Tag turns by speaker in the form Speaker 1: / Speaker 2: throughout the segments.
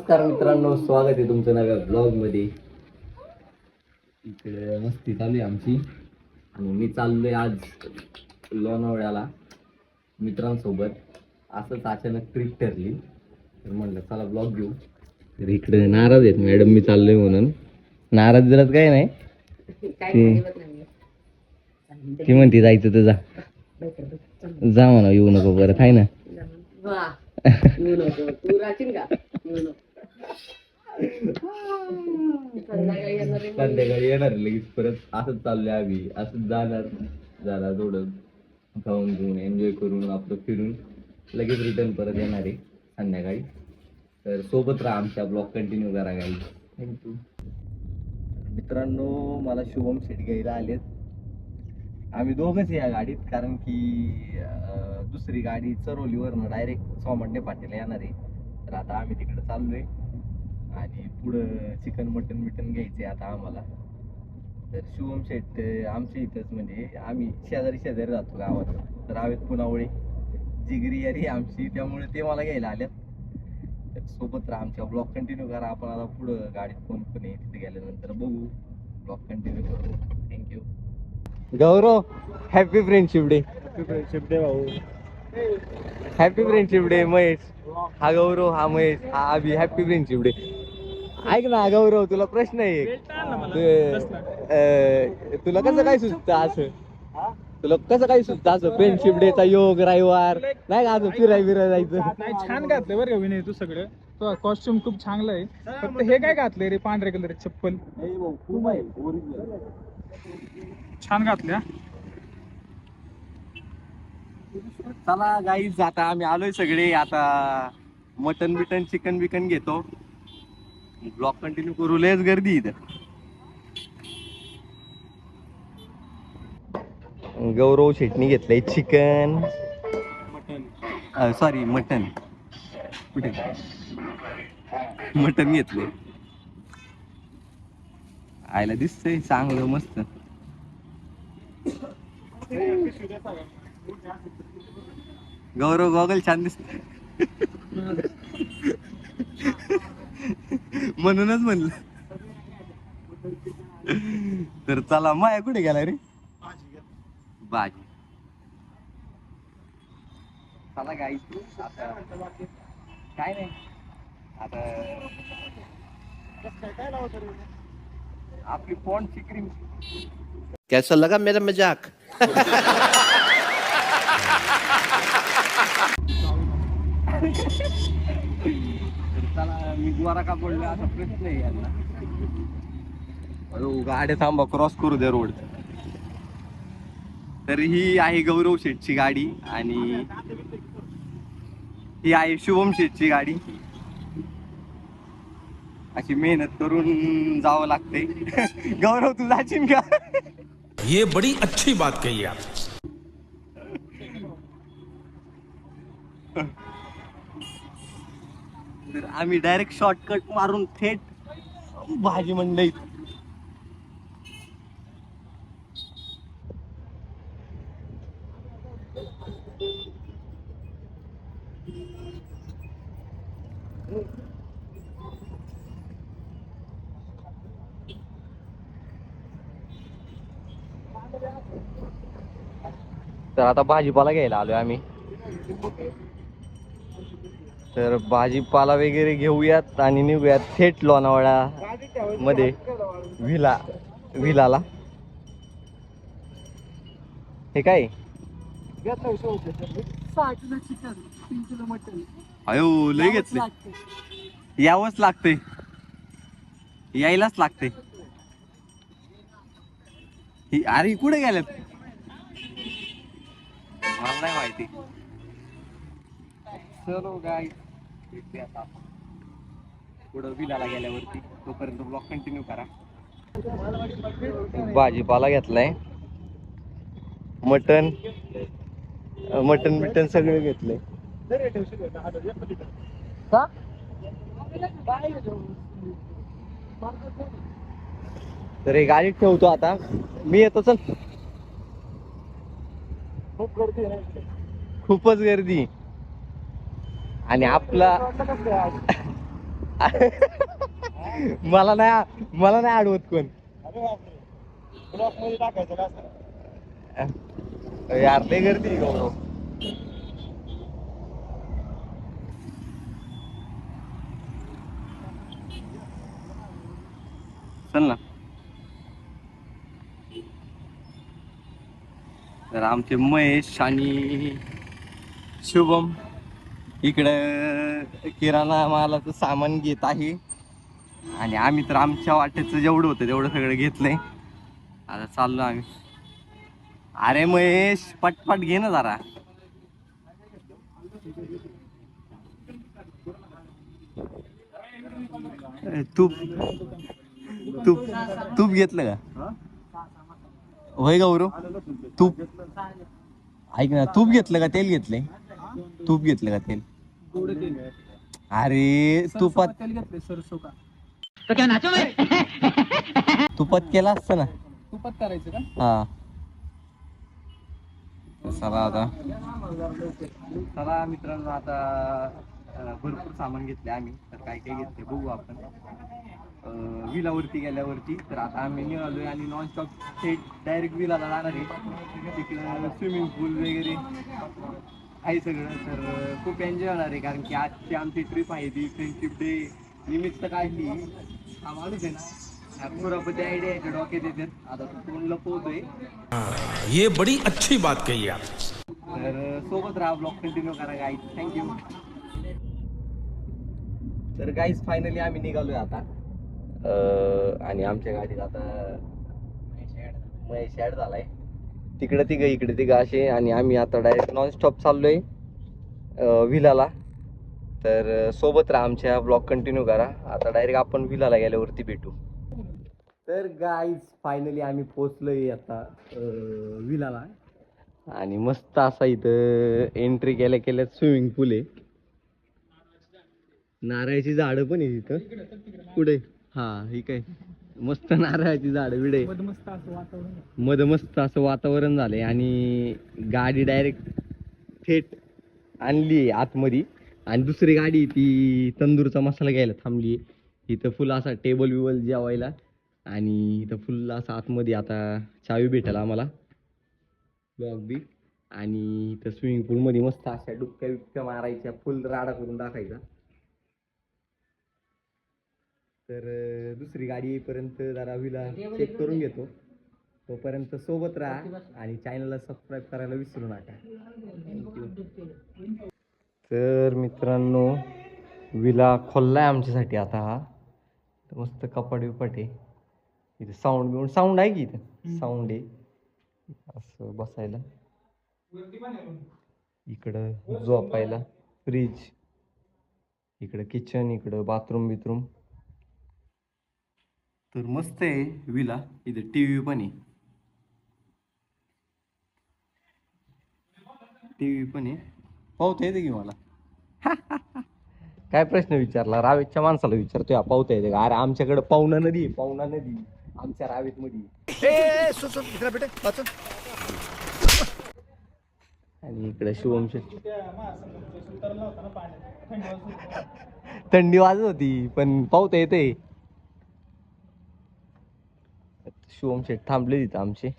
Speaker 1: नमस्कार मित्रांनो स्वागत आहे तुमचं नव्या ब्लॉगमध्ये. इकडे मस्ती चालू आहे आमची. आणि मी चाललोय आज लोणावळ्याला मित्रांसोबत. असंच अचानक ट्रिप ठरली. तर म्हणलं चला ब्लॉग घेऊ. तर इकडे नाराज आहेत मॅडम मी चाललोय म्हणून. नाराज बिराज काय नाही ती- ती म्हणते जायचं तर जा. जा म्हणा येऊ नको परत आहे ना? संध्याकाळी येणार लगेच. परत असंच चाललंय आम्ही. असंच जाणार. जाणार थोडं. खाऊन घेऊन एन्जॉय करून आपलं फिरून. लगेच रिटर्न परत येणार आहे संध्याकाळी. तर सोबत राहा आमच्या ब्लॉग कंटिन्यू करा काही थँक्यू मित्रांनो मला शुभम शेट घ्यायला आलेत. आम्ही दोघंच या गाडीत कारण की अं, दुसरी गाडी चरोलीवरनं डायरेक्ट सोमंडे पाटील येणार आहे. तर आता आम्ही तिकडे चाललोय. आणि पुढं चिकन मटन बिटन घ्यायचे आता आम्हाला. तर शुभम शेट आमच्या इथंच म्हणजे आम्ही शेजारी शेजारी राहतो गावात. तर हवेत पुनावळे जिगरी यारी आमची त्यामुळे ते मला घ्यायला आल्यात. तर सोबत राहा आमच्या ब्लॉग कंटिन्यू करा. आपण आता पुढं गाडीत कोण कोण आहे तिथे गेल्यानंतर बघू. ब्लॉग कंटिन्यू करू. Thank you Gaurav happy friendship day
Speaker 2: friendship day भाऊ.
Speaker 1: Happy friendship day Mahesh. हा गौरव हा महेश. हा अभि हॅपी फ्रेंडशिप डे ऐक ना गौरव तुला प्रश्न आहे एक. ते, अं, तुला कसं काय सुचतं असं? तुला कसं काय सुचतं असं? फ्रेंडशिप डे चा योग रविवार. नाही का असं फिराय फिराय जायचं?
Speaker 2: नाही छान घातलंय बरं का विनय तू सगळं. तो कॉस्ट्युम खूप चांगलं आहे. फक्त हे काय घातलंय रे पांढऱ्या कलर चप्पल? छान घातल्या
Speaker 1: चला गाईज आता आम्ही आलोय सगळे. आता मटन बिटन चिकन बिकन घेतो. ब्लॉग कंटिन्यू करू लयच गर्दी इथं. गौरव शेटणी घेतलंय चिकन. Sorry mutton. कुठे? मटन घेतलंय. आयला दिसतंय चांगलं मस्त. गौरव गॉगल छान दिसत म्हणूनच म्हणलं. तर चला माया कुठे गेला रे? भाजी चला गाई आता काय नाही. आता आपली पॉन्डची क्रीम
Speaker 3: कैसा लगा मेरा मजाक?
Speaker 1: चला मी द्वारा का पडलो असा प्रश्न आहे यांना. गाड्या थांबा क्रॉस करू द्या रोड तर ही आहे गौरव शेठची गाडी आणि ही आहे शुभम शेठची गाडी. अशी मेहनत करून जावं लागते गौरव तू जाशील का
Speaker 4: ये बड़ी अच्छी बात कही आप
Speaker 1: तर आम्ही डायरेक्ट शॉर्टकट मारून थेट भाजी मंडईत तर आता भाजीपाला घ्यायला आलोय आम्ही. तर भाजीपाला वगैरे घेऊयात आणि निघूयात थेट लोणावळा मध्ये. विला विलाला. हे काय? अयो लय घेतले. यावंच लागतंय यायलाच लागतंय ही अरे कुठे गेल्यात मला नाही माहिती. चलो गाय पुढं विलाला गेल्यावरती तोपर्यंत ब्लॉग कंटिन्यू करा भाजीपाला घेतलाय. मटन मटन बिटन सगळं घेतलंय तर हे गाडीत ठेवतो आता. मी येतो चल.
Speaker 2: खूप गर्दी
Speaker 1: खूपच गर्दी. आणि आपला मला नाही मला नाही आडवत कोण. यार लय गर्दी गौरव. चल ना. तर आमचे महेश आणि शुभम. इकडं किराणा मालाचं सामान घेत आहे. आणि आम्ही तर आमच्या वाटेचं जेवढं होतं तेवढं सगळं घेतलंय आता चाललो आम्ही. अरे महेश पटपट घे ना जरा. तूप. तूप. तूप घेतलं का? होय गौरव तूप. ऐक ना तूप घेतलं का तेल घेतलंय? तूप घेतलं का तेल? अरे तुपात
Speaker 2: तेल घेतले सरसो का
Speaker 1: तुपात केला असतं ना?
Speaker 2: तुपात करायचं का?
Speaker 1: हा. चला आता. चला मित्रांनो आता अं, भरपूर सामान घेतले आम्ही. तर काय काय घेतले बघू आपण. अं, विलावरती गेल्यावरती तर आता आम्ही निघालोय आणि नॉन स्टॉप थेट डायरेक्ट विलाला जाणार आहे. तिकडं स्विमिंग पूल वगैरे. आहे सगळं तर खूप एन्जॉय होणार आहे कारण की आजची आमची ट्रिप आहे ती फ्रेंडशिप डे निमित्त काढली. हा माणूस आहे ना आयडिया डोक्यात येतात. आता तो फोन लपवतोय
Speaker 4: ये बड़ी अच्छी बात कही आपने
Speaker 1: तर सोबत राहा ब्लॉग कंटिन्यू करा गाईज थँक्यू तर गाईज फायनली आम्ही निघालोय आता. आणि आमच्या गाडीत आता महेश ॲड झालाय. तिकडं तिघं इकडे तिघं असे आणि आम्ही आता डायरेक्ट नॉनस्टॉप चाललोय अं, विलाला. तर सोबत राहा आमच्या ब्लॉग कंटिन्यू करा. आता डायरेक्ट आपण विलाला गेल्यावरती भेटू. तर गाईज फायनली आम्ही पोचलोय आता विलाला. आणि मस्त असा इथं एंट्री केल्या केल्या स्विमिंग पूल आहे. नारळाची झाडं पण आहे तिथं पुढे हा ही काय? मस्त नारळाची झाडं बिडे
Speaker 2: मस्त असं वातावरण
Speaker 1: मध मस्त असं वातावरण झालंय आणि गाडी डायरेक्ट थेट आणली आतमध्ये. आणि दुसरी गाडी ती तंदूरचा मसाला घ्यायला थांबली इथं फुल असा टेबल विबल जेवायला. आणि इथं फुल असं आतमध्ये आता चावी भेटेल आम्हाला. Block B. आणि इथं स्विमिंग पूलमध्ये मस्त अशा डुबक्या बिबक्या मारायच्या फुल राडा करून टाकायचा. तर दुसरी गाडी येईपर्यंत जरा विला चेक करून घेतो. तोपर्यंत सोबत राहा आणि चॅनलला सबस्क्राईब करायला विसरू नका. तर मित्रांनो विला खोललाय आमच्यासाठी आता हा. तर मस्त कपाट बिपाट आहे. इथे साऊंड बिऊंड साऊंड आहे की इथं? साऊंड आहे. असं बसायला. इकडं झोपायला. फ्रीज इकडं किचन इकडं बाथरूम बिथरूम तर मस्त आहे विला. इथं टी व्ही पण आहे. टी व्ही पण आहे. पाहता येते की मला? काय प्रश्न विचारला? रावेतच्या माणसाला विचारतोय. हा पावता येते का? अरे आमच्याकडे पाहुणा नदी आहे पाहुणा नदी. आमच्या रावेत मध्ये आणि इकडे शिवम शेट.
Speaker 2: थंडी वाजत होती
Speaker 1: पण पावता येते. शिवम शेठ थांबले तिथं आमचे.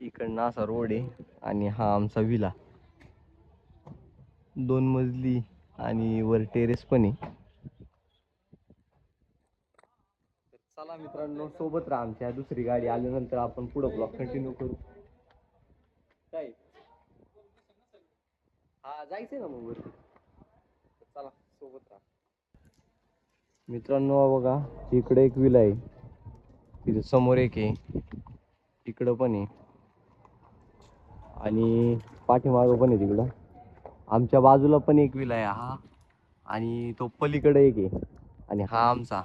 Speaker 1: इकडनं असा रोड आहे आणि हा आमचा विला. दोन मजली आणि वर टेरेस पण आहे. चला मित्रांनो सोबत राहा आमच्या. दुसरी गाडी आल्यानंतर आपण पुढं ब्लॉक कंटिन्यू करू. काय? हा जायचंय ना मग वरती. चला सोबत राहा. मित्रांनो बघा इकडे एक विला आहे. तिथे समोर एक आहे. इकडं पण आहे. आणि पाठीमागं पण आहे तिकडं. आमच्या बाजूला पण एक विला आहे हा. आणि तो पलीकडे एक आहे. आणि हा आमचा.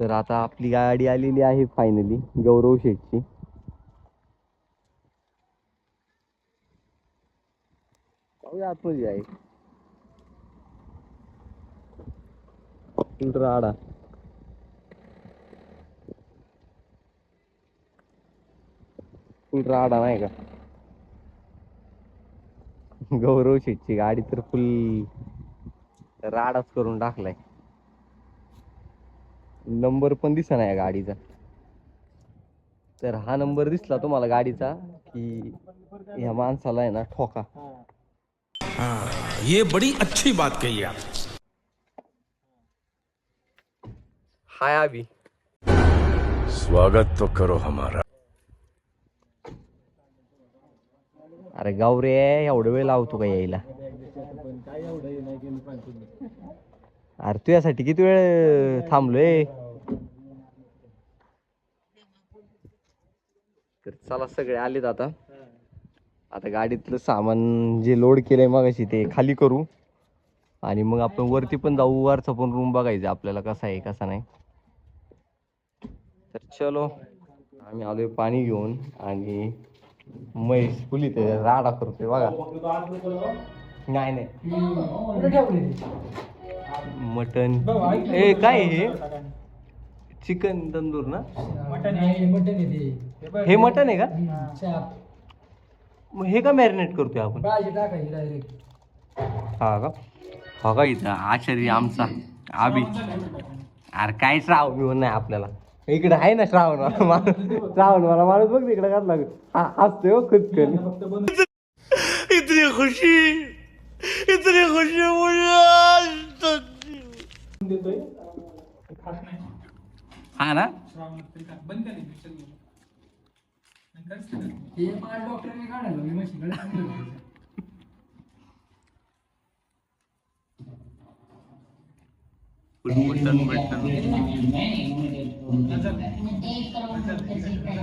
Speaker 1: तर आता आपली गाडी आलेली आहे फायनली गौरव शेठची. आतमध्ये आहे फुल आडा फुल राडा नाही का गौरव शेटची गाडी तर फुल राडाच करून टाकलाय. नंबर पण दिसना या गाडीचा. तर हा नंबर दिसला तुम्हाला गाडीचा की ह्या माणसाला आहे ना ठोका.
Speaker 4: ये बड़ी अच्छी बात कही आप.
Speaker 1: हाय आबी
Speaker 5: स्वागत तो करो हमारा।
Speaker 1: अरे गावरे एवढं वेळ लावतो का यायला? अरे तू यासाठी किती वेळ थांबलोय? तर चला सगळे आलेत आता. आता गाडीतलं सामान जे लोड केलंय मगाशी ते खाली करू. आणि मग आपण वरती पण जाऊ वरचा पण रूम बघायचा आपल्याला कसा आहे कसा नाही. तर चलो आम्ही आलोय पाणी घेऊन आणि म्हैस फुली ते राडा करतोय बघा. नाही नाही. मटन ए काय हे? चिकन तंदूर ना? हे मटन आहे का? मग हे का मॅरिनेट करतोय आपण? हा का? हो का इथं आचार्य आमचा आबी. अरे काहीच राव श्रावण नाही आपल्याला. इकडे आहे ना श्रावण माणूस. श्रावण मला माणूस बघ तिकडे घातला. हा हसतोय हो खुदकन
Speaker 5: इतनी खुशी. इतनी खुशी मुझे आज तक.
Speaker 1: हा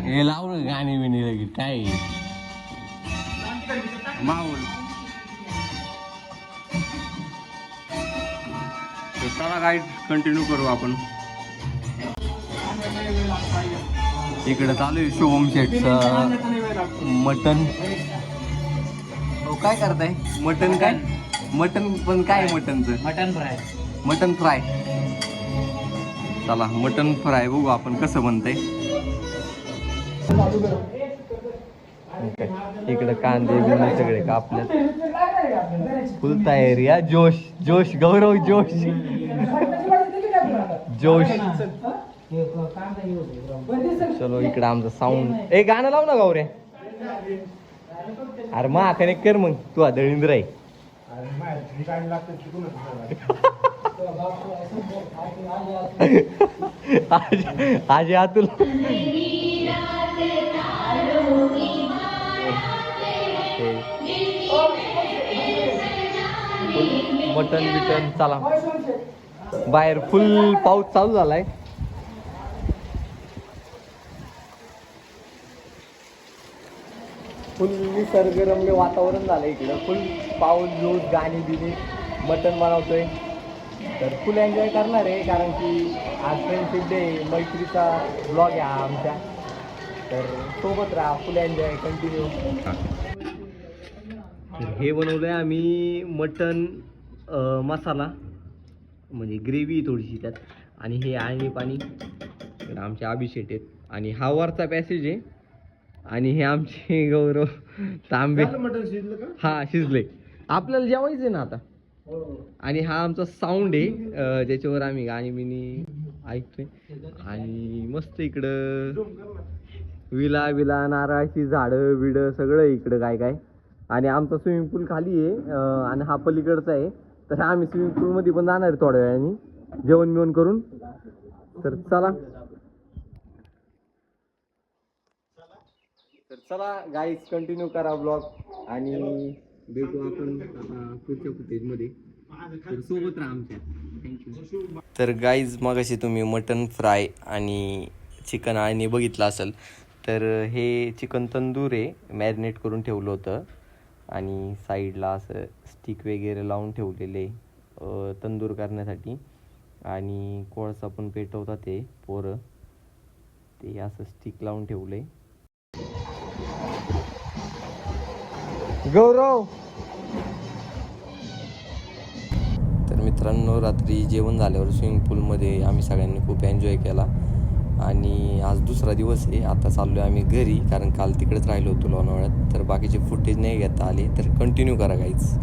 Speaker 1: हे लावलं गाणी बिणी लगे काय? माऊल. चला काय कंटिन्यू करू आपण. इकडे चालू आहे शुभम शेटचं मटन. हो काय करताय? मटन काय? मटन पण काय मटनचं?
Speaker 6: Mutton fry.
Speaker 1: Mutton fry. चला मटन फ्राय बघू आपण कसं बनतंय. इकडे कांदे बिंदे सगळे कापल्यात फुल तयारी हा जोश जोश गौरव जोश. जोश. चलो इकडे आमचं साऊंड ए गाणं लाव ना गौऱ्या. अरे मा कनेक्ट कर मग तू दळिंद्र आहे. आज आज अतुल मटन बिटन चला. बाहेर फुल पाऊस चालू झालाय. फुल निसर्गरम्य वातावरण झालं इकडं. फुल पाऊस जोश गाणी बिणी मटन बनवतोय. तर फुल एन्जॉय करणार आहे कारण की आज फ्रेंडशिप डे मैत्रीचा ब्लॉग आहे हा आमच्या तर सोबत राहा फुल एन्जॉय कंटिन्यू हे बनवलं आहे आम्ही मटन मसाला म्हणजे ग्रेव्ही थोडीशी त्यात. आणि हे आळणी पाणी. आमचे अभिषेक आहेत. आणि हा वरचा पॅसेज आहे. आणि हे आमचे गौरव तांबे. हा शिजले आपल्याला जेवायचं आहे ना आता. आणि हा आमचा साऊंड आहे. ज्याच्यावर आम्ही गाणी बिनी ऐकतोय. आणि मस्त इकडं विला विला नारळाची झाडं बिडं सगळं इकडं काय काय. आणि आमचा स्विमिंग पूल खाली आहे. आणि हा पलीकडचा आहे. तर आम्ही स्विमिंग पूलमध्ये पण जाणार आहे थोड्या वेळाने. जेवण बिवण करून. तर चला. तर चला गाईज कंटिन्यू करा ब्लॉग आणि भेटू आपण पुढच्या फुटेजमध्ये तर सोबत राहा आमच्या. थँक्यू तर गाईज मगाशी तुम्ही मटन फ्राय आणि चिकन आणि बघितलं असेल तर हे चिकन तंदूर आहे मॅरिनेट करून ठेवलं होतं. आणि साईडला असं स्टिक वगैरे लावून ठेवलेले तंदूर करण्यासाठी. आणि कोळसा पण पेटवतात ते पोरं. ते असं स्टिक लावून ठेवलं आहे गौरव! तर मित्रांनो रात्री जेवण झाल्यावर स्विमिंग पूलमध्ये आम्ही सगळ्यांनी खूप एन्जॉय केला. आणि आज दुसरा दिवस आहे. आता चाललो आहे आम्ही घरी कारण काल तिकडेच राहिलो होतो लोणावळ्यात. तर बाकीचे फुटेज नाही घेता आले तर कंटिन्यू करा गाईज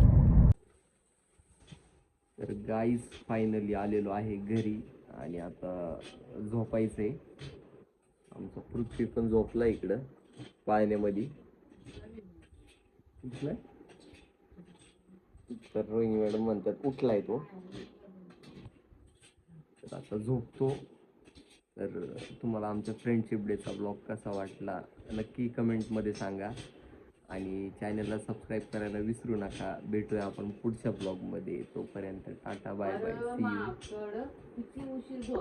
Speaker 1: तर गाईज फायनली आलेलो आहे घरी. आणि आता झोपायचं आहे आमचा पृथ्वी पण झोपला इकडं पाळण्यामध्ये. उठलाय? तर रोहिणी मॅडम म्हणतात उठलाय तो. तर आता झोपतो. तर तुम्हाला आमच्या फ्रेंडशिप डेचा ब्लॉग कसा वाटला नक्की कमेंटमध्ये सांगा. आणि चॅनलला सबस्क्राईब करायला विसरू नका. भेटूया आपण पुढच्या ब्लॉगमध्ये तोपर्यंत tata bye bye see you